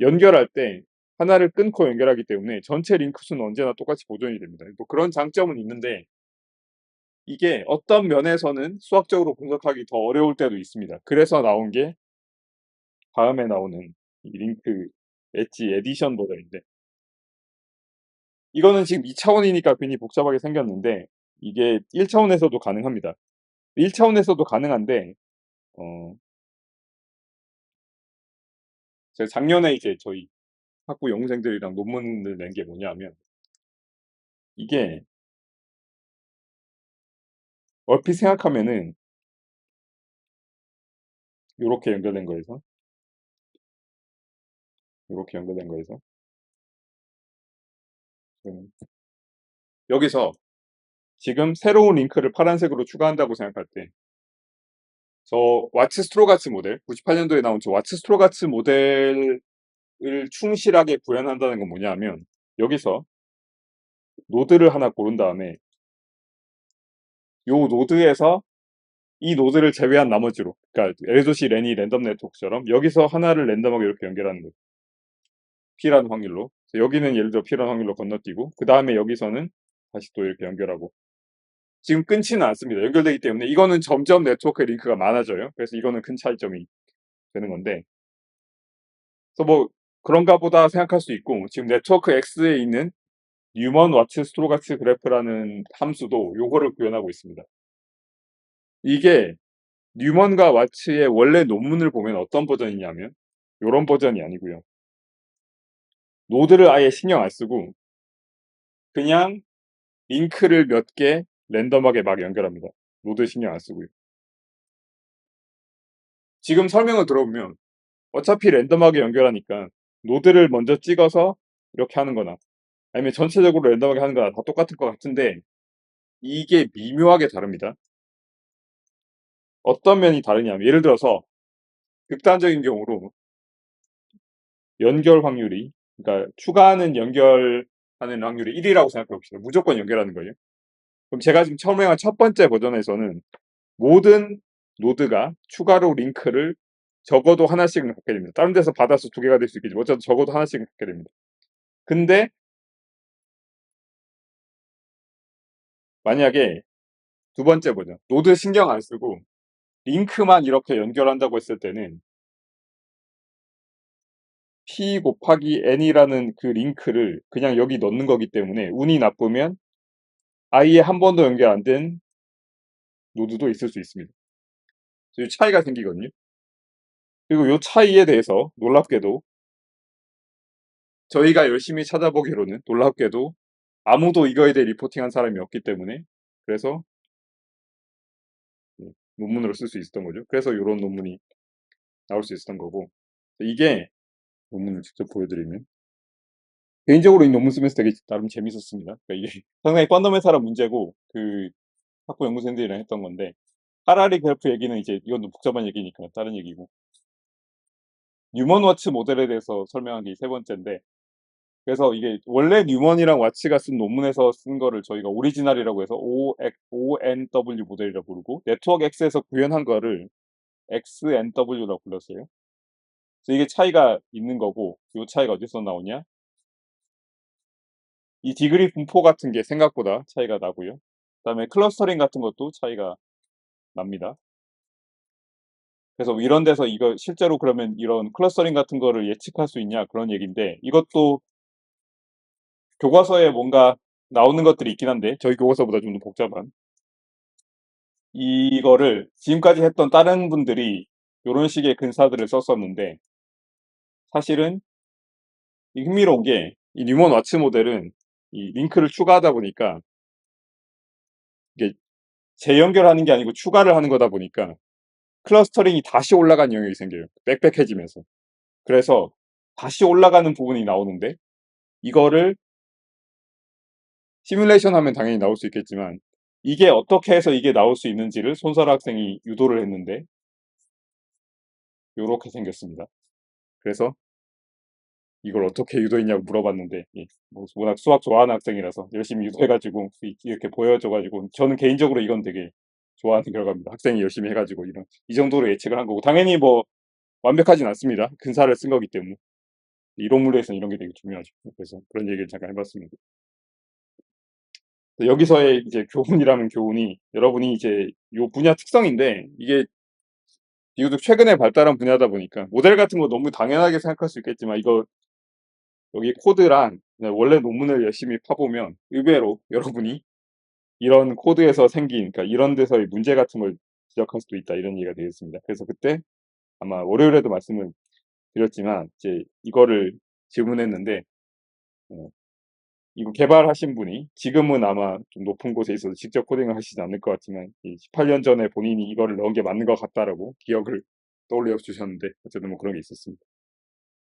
연결할 때 하나를 끊고 연결하기 때문에 전체 링크 수는 언제나 똑같이 보존이 됩니다. 뭐 그런 장점은 있는데 이게 어떤 면에서는 수학적으로 분석하기 더 어려울 때도 있습니다. 그래서 나온 게 다음에 나오는 이 링크 엣지 에디션 버전인데 이거는 지금 2차원이니까 괜히 복잡하게 생겼는데 이게 1차원에서도 가능합니다. 1차원에서도 가능한데 어 제가 작년에 이제 저희 학부 연구생들이랑 논문을 낸 게 뭐냐면 이게 얼핏 생각하면은 요렇게 연결된 거에서 요렇게 연결된 거에서 음, 여기서 지금 새로운 링크를 파란색으로 추가한다고 생각할 때 저 와츠 스트로가츠 모델 98년도에 나온 저 와츠 스트로가츠 모델을 충실하게 구현한다는 건 뭐냐면 여기서 노드를 하나 고른 다음에 요 노드에서 이 노드를 제외한 나머지로 그러니까 에르도시 레니 랜덤 네트워크처럼 여기서 하나를 랜덤하게 이렇게 연결하는 거예요. P라는 확률로 여기는 예를 들어 P라는 확률로 건너뛰고 그 다음에 여기서는 다시 또 이렇게 연결하고 지금 끊지는 않습니다. 연결되기 때문에 이거는 점점 네트워크 링크가 많아져요. 그래서 이거는 큰 차이점이 되는 건데 그래서 뭐 그런가 보다 생각할 수 있고 지금 네트워크 X에 있는 뉴먼 와츠 스트로가츠 그래프라는 함수도 요거를 구현하고 있습니다. 이게 뉴먼과 와츠의 원래 논문을 보면 어떤 버전이냐면 요런 버전이 아니고요. 노드를 아예 신경 안 쓰고 그냥 링크를 몇 개 랜덤하게 막 연결합니다. 노드 신경 안 쓰고요. 지금 설명을 들어보면 어차피 랜덤하게 연결하니까 노드를 먼저 찍어서 이렇게 하는 거나 아니면 전체적으로 랜덤하게 하는 거나 다 똑같을 것 같은데 이게 미묘하게 다릅니다. 어떤 면이 다르냐면 예를 들어서 극단적인 경우로 연결 확률이 그러니까 추가하는 연결하는 확률이 1이라고 생각해 봅시다. 무조건 연결하는 거예요. 그럼 제가 지금 설명한 첫 번째 버전에서는 모든 노드가 추가로 링크를 적어도 하나씩은 갖게 됩니다. 다른 데서 받아서 두 개가 될 수 있겠지만 어쨌든 적어도 하나씩은 갖게 됩니다. 근데 만약에 두 번째 버전 노드 신경 안 쓰고 링크만 이렇게 연결한다고 했을 때는 p 곱하기 n이라는 그 링크를 그냥 여기 넣는 거기 때문에 운이 나쁘면 아예 한 번도 연결 안 된 노드도 있을 수 있습니다. 이 차이가 생기거든요. 그리고 이 차이에 대해서 놀랍게도 저희가 열심히 찾아보기로는 놀랍게도 아무도 이거에 대해 리포팅한 사람이 없기 때문에 그래서 예, 논문으로 쓸 수 있었던 거죠. 그래서 이런 논문이 나올 수 있었던 거고 이게 논문을 직접 보여드리면 개인적으로 이 논문 쓰면서 되게 나름 재밌었습니다. 그러니까 이게 상당히 펀더멘탈한 문제고 그 학부 연구생들이랑 했던 건데 하라리 그래프 얘기는 이제 이건 좀 복잡한 얘기니까 다른 얘기고 뉴먼 와츠 모델에 대해서 설명한 게 세 번째인데 그래서 이게 원래 뉴먼이랑 와츠가 쓴 논문에서 쓴 거를 저희가 오리지널이라고 해서 ONW 모델이라고 부르고 네트워크 X에서 구현한 거를 XNW라고 불렀어요. 그래서 이게 차이가 있는 거고 이 차이가 어디서 나오냐? 이 디그리 분포 같은 게 생각보다 차이가 나고요. 그 다음에 클러스터링 같은 것도 차이가 납니다. 그래서 이런 데서 이거 실제로 그러면 이런 클러스터링 같은 거를 예측할 수 있냐 그런 얘기인데 이것도 교과서에 뭔가 나오는 것들이 있긴 한데 저희 교과서보다 좀 더 복잡한 이거를 지금까지 했던 다른 분들이 이런 식의 근사들을 썼었는데 사실은 이 흥미로운 게 이 뉴먼 와츠 모델은 이 링크를 추가하다 보니까 이게 재연결하는 게 아니고 추가를 하는 거다 보니까 클러스터링이 다시 올라간 영역이 생겨요. 빽빽해지면서. 그래서 다시 올라가는 부분이 나오는데 이거를 시뮬레이션 하면 당연히 나올 수 있겠지만 이게 어떻게 해서 이게 나올 수 있는지를 손설 학생이 유도를 했는데 이렇게 생겼습니다. 그래서 이걸 어떻게 유도했냐고 물어봤는데 예, 뭐 워낙 수학 좋아하는 학생이라서 열심히 유도해가지고 이렇게 보여줘가지고 저는 개인적으로 이건 되게 좋아하는 결과입니다. 학생이 열심히 해가지고 이런 이 정도로 예측을 한 거고 당연히 뭐 완벽하진 않습니다. 근사를 쓴 거기 때문에 이론물에서는 이런 게 되게 중요하죠. 그래서 그런 얘기를 잠깐 해봤습니다. 여기서의 이제 교훈이라면 교훈이 여러분이 이제 요 분야 특성인데 이게 비교적 최근에 발달한 분야다 보니까 모델 같은 거 너무 당연하게 생각할 수 있겠지만 이거 여기 코드랑 원래 논문을 열심히 파보면 의외로 여러분이 이런 코드에서 생긴 그러니까 이런 데서의 문제 같은 걸 지적할 수도 있다 이런 얘기가 되겠습니다. 그래서 그때 아마 월요일에도 말씀을 드렸지만 이제 이거를 질문했는데 어, 이거 개발하신 분이 지금은 아마 좀 높은 곳에 있어서 직접 코딩을 하시지 않을 것 같지만 이 18년 전에 본인이 이거를 넣은 게 맞는 것 같다라고 기억을 떠올려 주셨는데 어쨌든 뭐 그런 게 있었습니다.